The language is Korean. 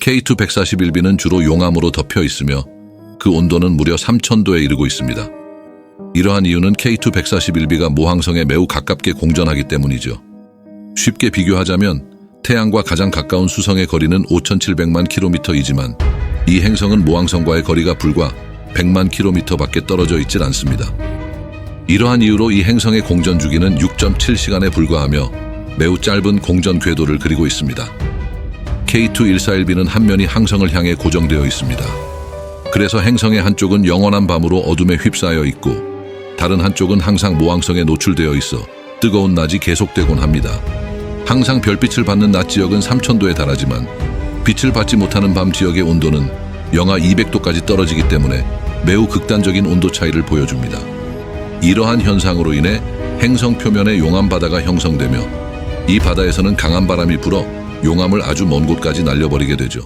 K2 141b는 주로 용암으로 덮여 있으며 그 온도는 무려 3000도에 이르고 있습니다. 이러한 이유는 K2 141b가 모항성에 매우 가깝게 공전하기 때문이죠. 쉽게 비교하자면 태양과 가장 가까운 수성의 거리는 5,700만 킬로미터이지만 이 행성은 모항성과의 거리가 불과 100만 킬로미터밖에 떨어져 있질 않습니다. 이러한 이유로 이 행성의 공전 주기는 6.7시간에 불과하며 매우 짧은 공전 궤도를 그리고 있습니다. K2141b는 한 면이 항성을 향해 고정되어 있습니다. 그래서 행성의 한쪽은 영원한 밤으로 어둠에 휩싸여 있고 다른 한쪽은 항상 모항성에 노출되어 있어 뜨거운 낮이 계속되곤 합니다. 항상 별빛을 받는 낮 지역은 3000도에 달하지만 빛을 받지 못하는 밤 지역의 온도는 영하 200도까지 떨어지기 때문에 매우 극단적인 온도 차이를 보여줍니다. 이러한 현상으로 인해 행성 표면에 용암 바다가 형성되며 이 바다에서는 강한 바람이 불어 용암을 아주 먼 곳까지 날려버리게 되죠.